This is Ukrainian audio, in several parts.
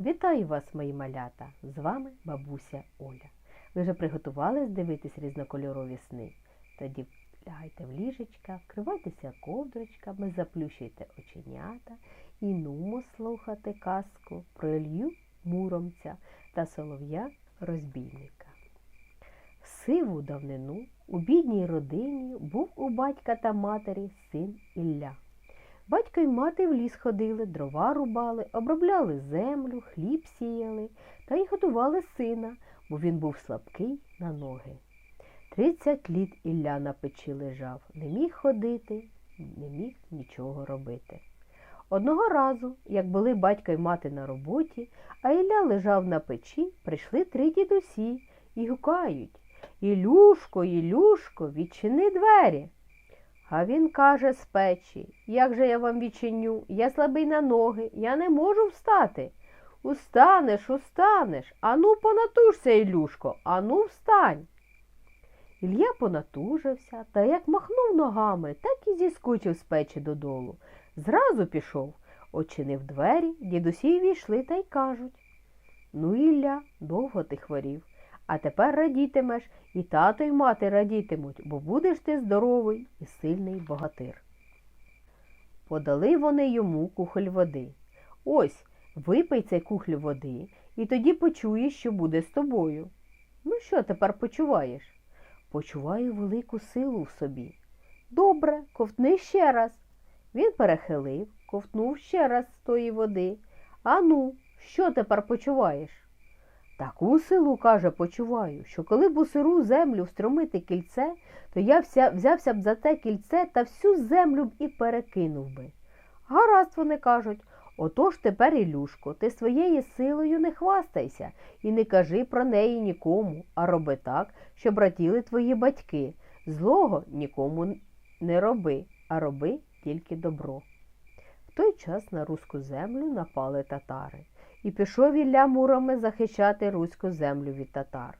Вітаю вас, мої малята! З вами бабуся Оля. Ви вже приготувались дивитись різнокольорові сни? Тоді лягайте в ліжечка, вкривайтеся ковдрочками, заплющуйте оченята і нумо слухати казку про Ілью Муромця та солов'я розбійника. В сиву давнину у бідній родині був у батька та матері син Ілля. Батько й мати в ліс ходили, дрова рубали, обробляли землю, хліб сіяли та й годували сина, бо він був слабкий на ноги. Тридцять літ Ілля на печі лежав, не міг ходити, не міг нічого робити. Одного разу, як були батько й мати на роботі, а Ілля лежав на печі, прийшли три дідусі і гукають Ілюшко, Ілюшко, відчини двері. А він каже з печі, як же я вам відчиню, я слабий на ноги, я не можу встати. Устанеш, устанеш, ану понатужся, Ілюшко, ану встань. Ілля понатужився та як махнув ногами, так і зіскочив з печі додолу. Зразу пішов, очинив двері, дідусі війшли та й кажуть Ну, Ілля, довго ти хворів, а тепер радітимеш, і тато й мати радітимуть, бо будеш ти здоровий і сильний богатир. Подали вони йому кухоль води. Ось, випий цей кухль води, і тоді почуєш, що буде з тобою. Ну, що тепер почуваєш? Почуваю велику силу в собі. Добре, ковтни ще раз. Він перехилив, ковтнув ще раз з тої води. Ану, що тепер почуваєш? Таку силу, каже, почуваю, що коли б у сиру землю встромити кільце, то я вся, взявся б за те кільце та всю землю б і перекинув би. Гаразд, вони кажуть, отож тепер, Ілюшко, ти своєю силою не хвастайся і не кажи про неї нікому, а роби так, щоб раділи твої батьки. Злого нікому не роби, а роби тільки добро. В той час на руську землю напали татари. І пішов Ілля мурами захищати руську землю від татар.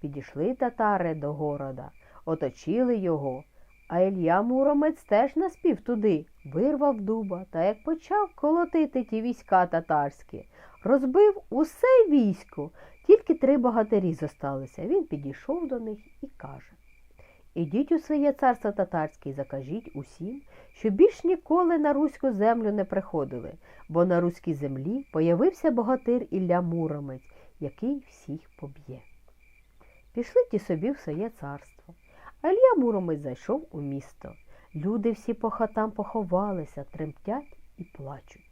Підійшли татари до города, оточили його, а Ілля Муромець теж наспів туди, вирвав дуба та як почав колотити ті війська татарські, розбив усе військо, тільки три богатирі зосталися. Він підійшов до них і каже Ідіть у своє царство татарське і закажіть усім, що більш ніколи на руську землю не приходили, бо на руській землі появився богатир Ілля Муромець, який всіх поб'є. Пішли ті собі в своє царство. А Ілля Муромець зайшов у місто. Люди всі по хатам поховалися, тремтять і плачуть.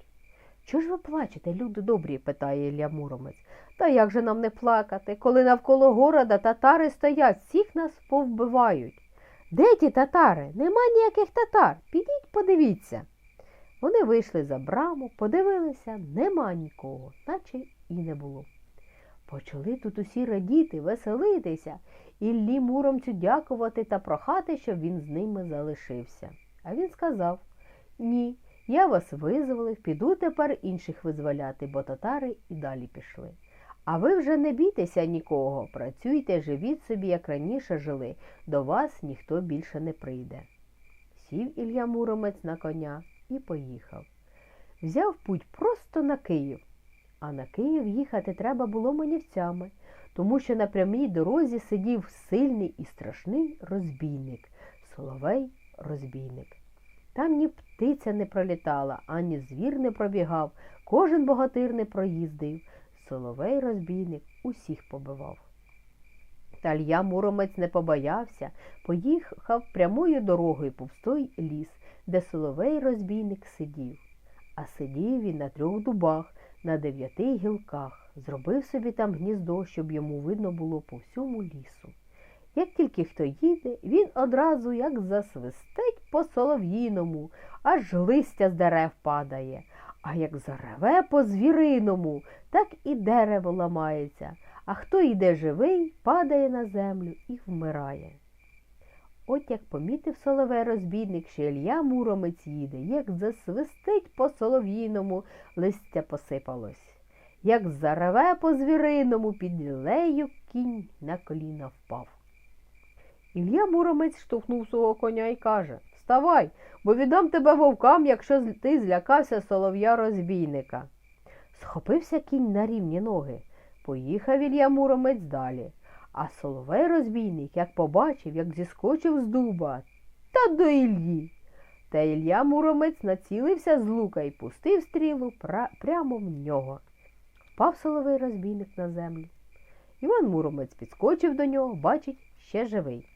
Чого ж ви плачете, люди добрі? питає Ілля Муромець. Та як же нам не плакати, коли навколо города татари стоять, всіх нас повбивають. Де ті татари? Нема ніяких татар. Підіть, подивіться. Вони вийшли за браму, подивилися, нема нікого, наче і не було. Почали тут усі радіти, веселитися, Іллі Муромцю дякувати та прохати, щоб він з ними залишився. А він сказав Ні, я вас визволив, піду тепер інших визволяти, бо татари і далі пішли. А ви вже не бійтеся нікого, працюйте, живіть собі, як раніше жили, до вас ніхто більше не прийде. Сів Ілля Муромець на коня і поїхав. Взяв путь просто на Київ, а на Київ їхати треба було манівцями, тому що на прямій дорозі сидів сильний і страшний розбійник, соловей розбійник. Там ні птиця не пролітала, ані звір не пробігав, кожен богатир не проїздив. Соловей розбійник усіх побивав. Та Ілья Муромець не побоявся, поїхав прямою дорогою повстой ліс, де соловей розбійник сидів. А сидів він на трьох дубах, на дев'яти гілках, зробив собі там гніздо, щоб йому видно було по всьому лісу. Як тільки хто їде, він одразу як засвистить по солов'їному, аж листя з дерев падає, а як зареве по звіриному, так і дерево ламається, а хто йде живий, падає на землю і вмирає. От як помітив соловей розбійник, що Ілья Муромець їде, як засвистить по солов'їному, листя посипалось, як зареве по звіриному, під лею кінь на коліна впав. Ілля Муромець штовхнув свого коня і каже Вставай, бо віддам тебе вовкам, якщо ти злякався солов'я розбійника. Схопився кінь на рівні ноги. Поїхав Ілля Муромець далі. А соловей розбійник, як побачив, як зіскочив з дуба, та до Іллі. Та Ілля Муромець націлився з лука і пустив стрілу прямо в нього. Впав соловей розбійник на землю. Іван Муромець підскочив до нього, бачить, ще живий.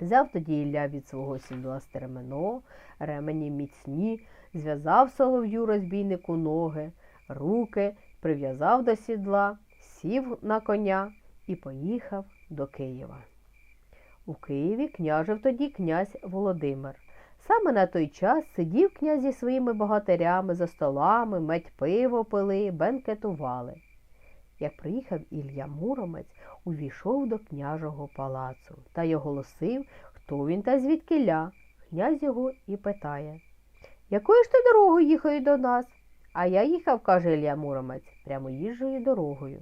Взяв тоді Ілля від свого сідла стремено, ремені міцні, зв'язав солов'ю розбійнику ноги, руки, прив'язав до сідла, сів на коня і поїхав до Києва. У Києві княжив тоді князь Володимир. Саме на той час сидів князь зі своїми богатирями за столами, медь пиво пили, бенкетували. Як приїхав Ілля Муромець, увійшов до княжого палацу та й оголосив, хто він та звідкиля. Князь його і питає Якою ж ти дорогою їхають до нас? А я їхав, каже Ілля Муромець, прямо їжджою дорогою.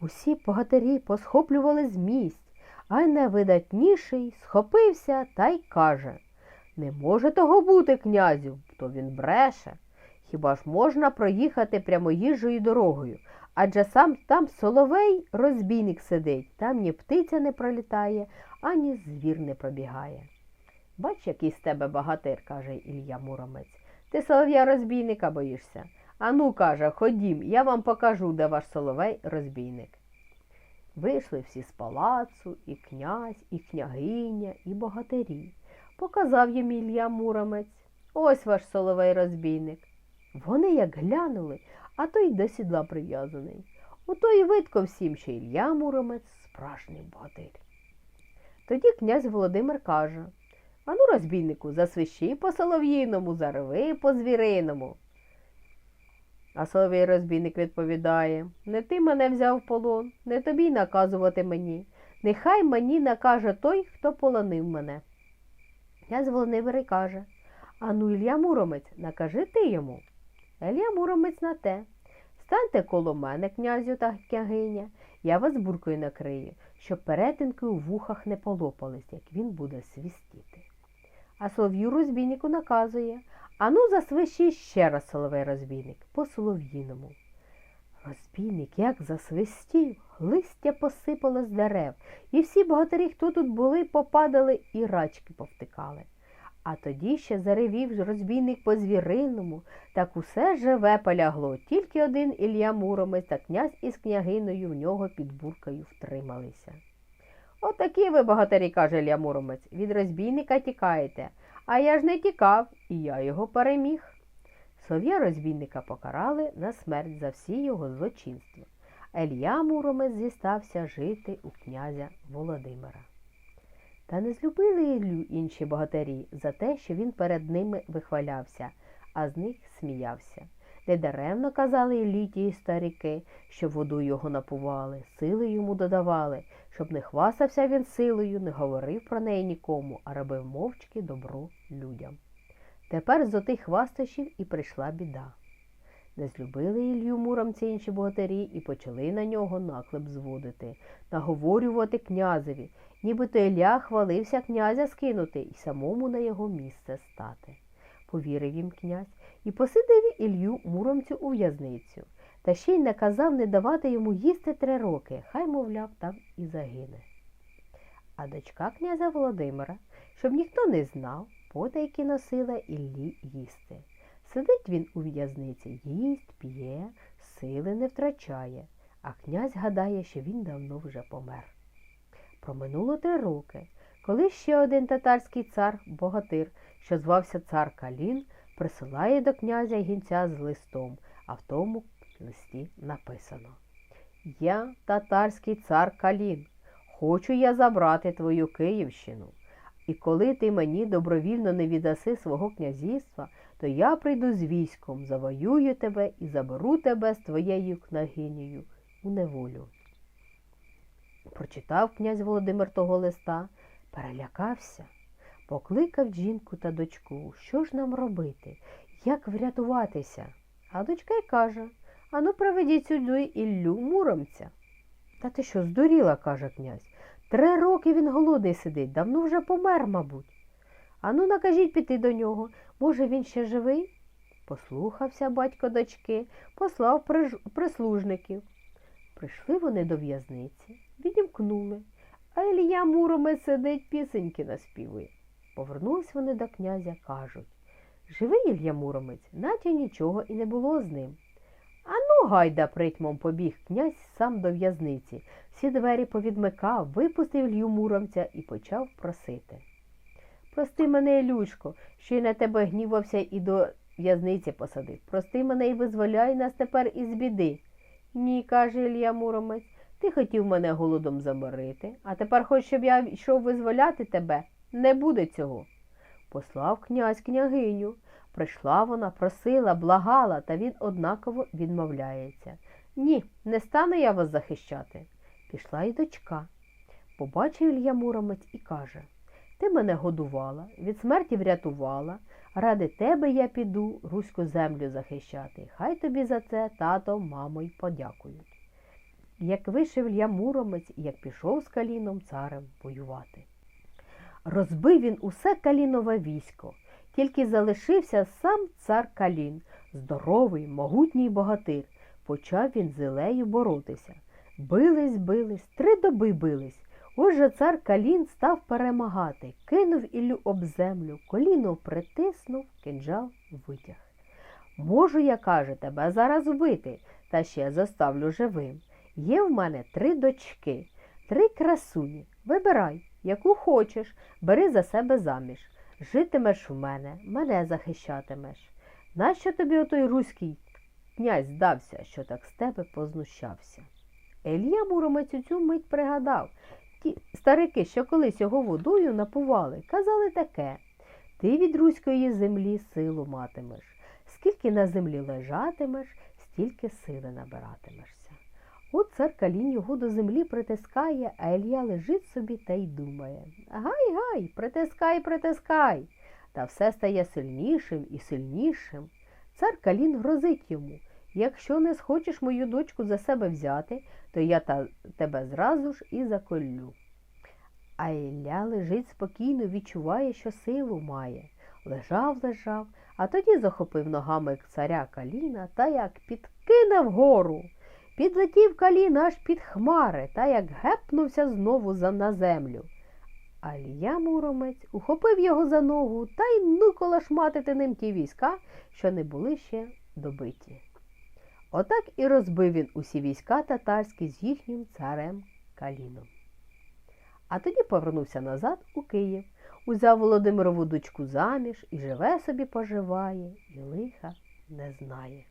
Усі богатирі посхоплювали з місць, а найвидатніший схопився та й каже Не може того бути, князю, то він бреше. Хіба ж можна проїхати прямо їжджою дорогою? Адже сам там соловей розбійник сидить, там ні птиця не пролітає, ані звір не пробігає. Бач, який з тебе багатир, каже Ілля Муромець. Ти солов'я розбійника боїшся. Ану, каже, ходім, я вам покажу, де ваш соловей розбійник. Вийшли всі з палацу, і князь, і княгиня, і богатирі. Показав їм Ілля Муромець. Ось ваш соловей розбійник. Вони як глянули, а той до сідла прив'язаний. Ото і видко всім, що Ілля Муромець справжній богатир. Тоді князь Володимир каже Ану, розбійнику, засвищи по солов'їному, зарви по звіриному. А соловій розбійник відповідає Не ти мене взяв в полон, не тобі наказувати мені. Нехай мені накаже той, хто полонив мене. Князь Володимир каже Ану, Ілля Муромець, накажи ти йому. Ілля Муромець на те. Станьте коло мене, князю та княгиня, я вас буркою накрию, щоб перетинки у вухах не полопались, як він буде свістіти. А солов'ю розбійнику наказує Ану, засвищи ще раз соловей розбійник по солов'їному. Розбійник як засвистів, листя посипало з дерев, і всі богатирі, хто тут були, попадали і рачки повтикали. А тоді ще заревів розбійник по звіриному, так усе живе полягло. Тільки один Ілля Муромець та князь із княгиною в нього під буркою втрималися. Отакі ви, богатирі, каже Ілля Муромець, від розбійника тікаєте, а я ж не тікав, і я його переміг. Сов'я розбійника покарали на смерть за всі його злочинства. Ілья Муромець зістався жити у князя Володимира. Та не злюбили Іллю інші богатирі за те, що він перед ними вихвалявся, а з них сміявся. Недаремно казали Іллі ті старіки, що воду його напували, сили йому додавали, щоб не хвасався він силою, не говорив про неї нікому, а робив мовчки добро людям. Тепер з отих хвастощів і прийшла біда. Не злюбили Ілью муромці інші богатирі і почали на нього наклеп зводити, наговорювати князеві, нібито Ілля хвалився князя скинути і самому на його місце стати. Повірив їм князь і посидив Ілью муромцю у в'язницю, та ще й наказав не давати йому їсти три роки, хай, мовляв, там і загине. А дочка князя Володимира, щоб ніхто не знав, потайки носила Іллі їсти. Сидить він у в'язниці, їсть, п'є, сили не втрачає, а князь гадає, що він давно вже помер. Проминуло три роки, коли ще один татарський цар, богатир, що звався цар Калін, присилає до князя гінця з листом, а в тому листі написано Я татарський цар Калін, хочу я забрати твою Київщину. І коли ти мені добровільно не віддаси свого князівства, то я прийду з військом, завоюю тебе і заберу тебе з твоєю княгинею у неволю. Прочитав князь Володимир того листа, перелякався, покликав жінку та дочку, що ж нам робити, як врятуватися. А дочка й каже Ану, проведіть сюди Іллю Муромця. Та ти що, здуріла, каже князь. Три роки він голодний сидить, давно вже помер, мабуть. Ану, накажіть піти до нього. Може, він ще живий? Послухався батько дочки, послав прислужників. Прийшли вони до в'язниці, відімкнули, а Ілля Муромець сидить пісеньки наспівує. Повернулись вони до князя, кажуть Живий Ілля Муромець, наче нічого і не було з ним. Ану, гайда, притьмом побіг князь сам до в'язниці, всі двері повідмикав, випустив Ілью Муромця і почав просити. Прости мене, Ілючко, що й на тебе гнівався і до в'язниці посадив. Прости мене і визволяй нас тепер із біди. Ні, каже Ілля Муромець, ти хотів мене голодом заморити, а тепер хоч щоб я йшов визволяти тебе, не буде цього. Послав князь княгиню. Прийшла вона, просила, благала, та він однаково відмовляється. Ні, не стану я вас захищати. Пішла й дочка. Побачив Ілля Муромець і каже Ти мене годувала, від смерті врятувала, ради тебе я піду руську землю захищати. Хай тобі за це тато, мамо й подякують. Як вишив Ілля Муромець, як пішов з каліном царем воювати. Розбив він усе калінове військо, тільки залишився сам цар Калін, здоровий, могутній богатир. Почав він з Ілею боротися. Бились, бились, три доби бились. Отже цар Калін став перемагати, кинув Іллю об землю, коліно притиснув, кинджал витяг. Можу я, каже, тебе зараз вбити, та ще заставлю живим. Є в мене три дочки, три красуні. Вибирай, яку хочеш, бери за себе заміж. Житимеш в мене, мене захищатимеш. Нащо тобі отой руський князь здався, що так з тебе познущався? Елія Муромець у цю мить пригадав. Ті старики, що колись його водою напували, казали таке ти від руської землі силу матимеш. Скільки на землі лежатимеш, стільки сили набиратимешся. От цар Калін його до землі притискає, а Елья лежить собі та й думає Гай, гай, притискай, притискай. Та все стає сильнішим і сильнішим. Цар Калін грозить йому якщо не схочеш мою дочку за себе взяти, то я та, тебе зразу ж і заколю. А Ілля лежить спокійно, відчуває, що силу має. Лежав, лежав, а тоді захопив ногами царя Каліна та як підкине вгору. Підлетів Калін аж під хмари та як гепнувся знову за на землю. А Ілля Муромець ухопив його за ногу та й ну колошматити ним ті війська, що не були ще добиті. Отак і розбив він усі війська татарські з їхнім царем Каліном. А тоді повернувся назад у Київ, узяв Володимирову дочку заміж і живе собі поживає, і лиха не знає.